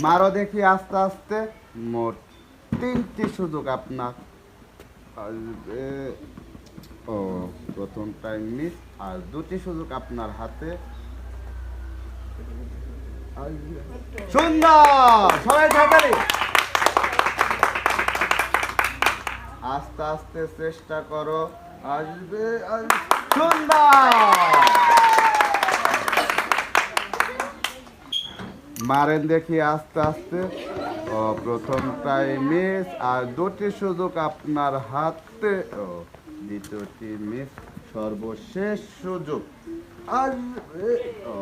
মারো দেখি আস্তে আস্তে। মোট তিনটি সুযোগ আপনার। ও, প্রথম টাইম মিস আর দুটি সুযোগ আপনার হাতে। সুন্দর! সবাই আস্তে আস্তে চেষ্টা করো। আসবে। সুন্দর! মারেন দেখি আস্তে আস্তে। ও প্রথমটাই মিস আর দুটি সুযোগ আপনার হাতে। ও, দ্বিতীয়টি মিস সর্বশেষ সুযোগ। আসবে ও।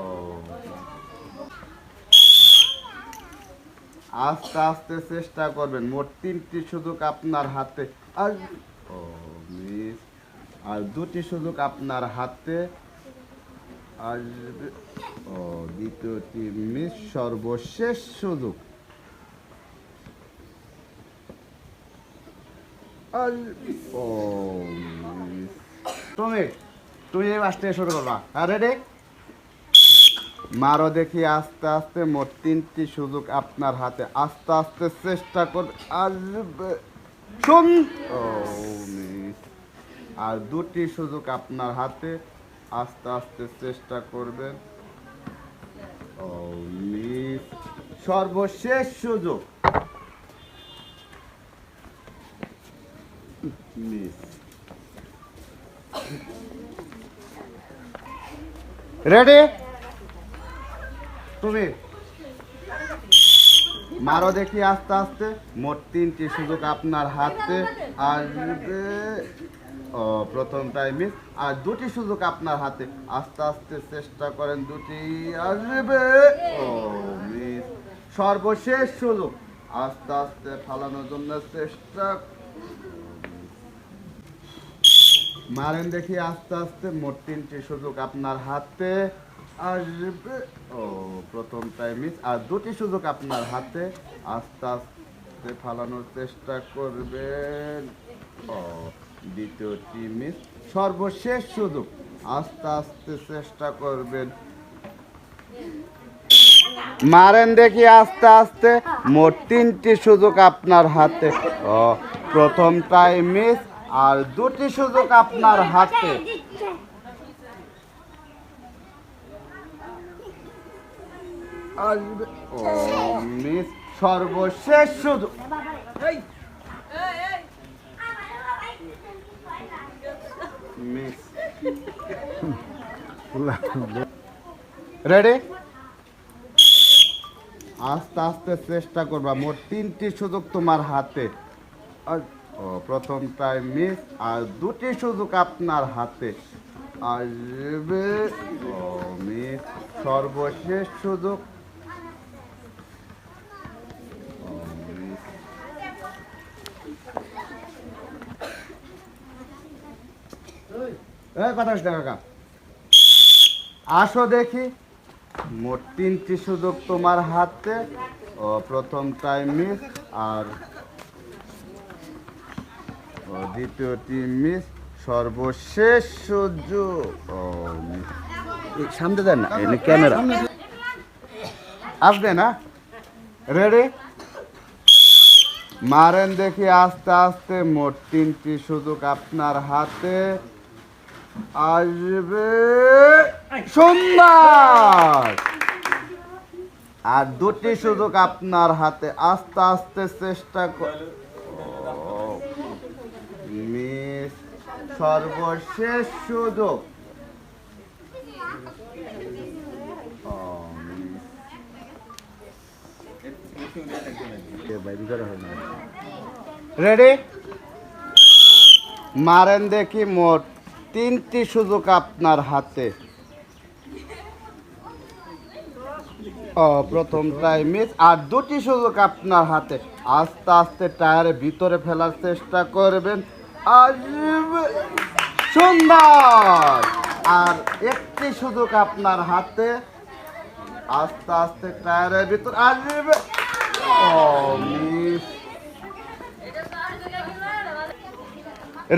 আস্তে আস্তে চেষ্টা করবেন, মোট তিনটি সুযোগ আপনার হাতে। আর ও মিস আর দুটি সুযোগ আপনার হাতে। আসবে। ও, দ্বিতীয়টি মিস, সর্বশেষ সুযোগ। আর ও শুরু করবা। হ্যাঁ রেডি মারো দেখি আস্তে আস্তে, মোট তিনটি সুযোগ আপনার হাতে। আস্তে আস্তে চেষ্টা কর, আসবে। শুন। ও, মিস। আর দুটি সুযোগ আপনার হাতে। আস্তে আস্তে চেষ্টা করবেন। সর্বশেষ সুযোগ। রেডি তুমি? মারো দেখি আস্তে আস্তে। মোট তিনটি সুযোগ আপনার হাতে আসবে। ও প্রথমটাই মিস আর দুটি সুযোগ আপনার হাতে। আস্তে আস্তে চেষ্টা করেন, দুটি আসবে। ও মিস সর্বশেষ সুযোগ। আস্তে আস্তে ফালানোর জন্য চেষ্টা। মারেন দেখি, আস্তে আস্তে। মোট তিনটি সুযোগ আপনার হাতে আসবে। ও প্রথমটাই মিস আর দুটি সুযোগ আপনার হাতে। আস্তে আস্তে ফালানোর চেষ্টা করবেন। ও। দ্বিতীয়টি মিস সর্বশেষ সুযোগ। আস্তে আস্তে চেষ্টা করবেন। মারেন দেখি, আস্তে আস্তে। মোট তিনটি সুযোগ আপনার হাতে। ও প্রথমটাই মিস আর দুটি সুযোগ আপনার হাতে। মিস সর্বশেষ সুযোগ। রেডি আস্তে আস্তে চেষ্টা করবা। মোট তিনটি সুযোগ তোমার হাতে। প্রথমটাই মিস আর দুটি সুযোগ আপনার হাতে। আসবে সর্বশেষ সুযোগ। এই হচ্ছে না আসো দেখি। মোট তিনটি সুযোগ তোমার হাতে। ও প্রথমটাই মিস আর দ্বিতীয়টি মিস সর্বশেষ সুযোগ। সামনে দেন না ক্যামেরা আসবে না? রেডি মারেন দেখি আস্তে আস্তে, মোট তিনটি সুযোগ আপনার হাতে। আসবে সুন্দর আর দুটি সুযোগ আপনার হাতে। আস্তে আস্তে চেষ্টা মিস সর্বশেষ সুযোগ। রেডি? মারেন দেখি মোট তিনটি সুযোগ আপনার হাতে। ও প্রথমটাই মিস আর দুটি সুযোগ আপনার হাতে। আস্তে আস্তে টায়ারের ভিতরে ফেলার চেষ্টা করবেন। সুন্দর! আর একটি সুযোগ আপনার হাতে। আস্তে আস্তে টায়ারের ভিতর আসবে ও মিস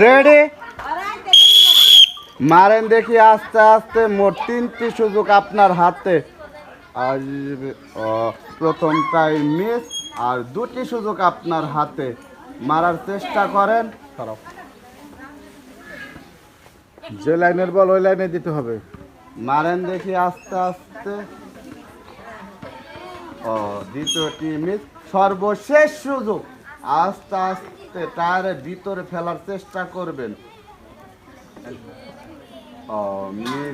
রেডি মারেন দেখি আস্তে আস্তে মোট তিনটি সুযোগ আপনার হাতে। ও প্রথমটাই মিস আর দুটি সুযোগ আপনার হাতে। মারার চেষ্টা করেন। যে লাইনের বল ওই লাইনে দিতে হবে। মারেন দেখি আস্তে আস্তে। ও দ্বিতীয়টি মিস সর্বশেষ সুযোগ। আস্তে আস্তে টায়ারের ভিতরে ফেলার চেষ্টা করবেন। ও মিস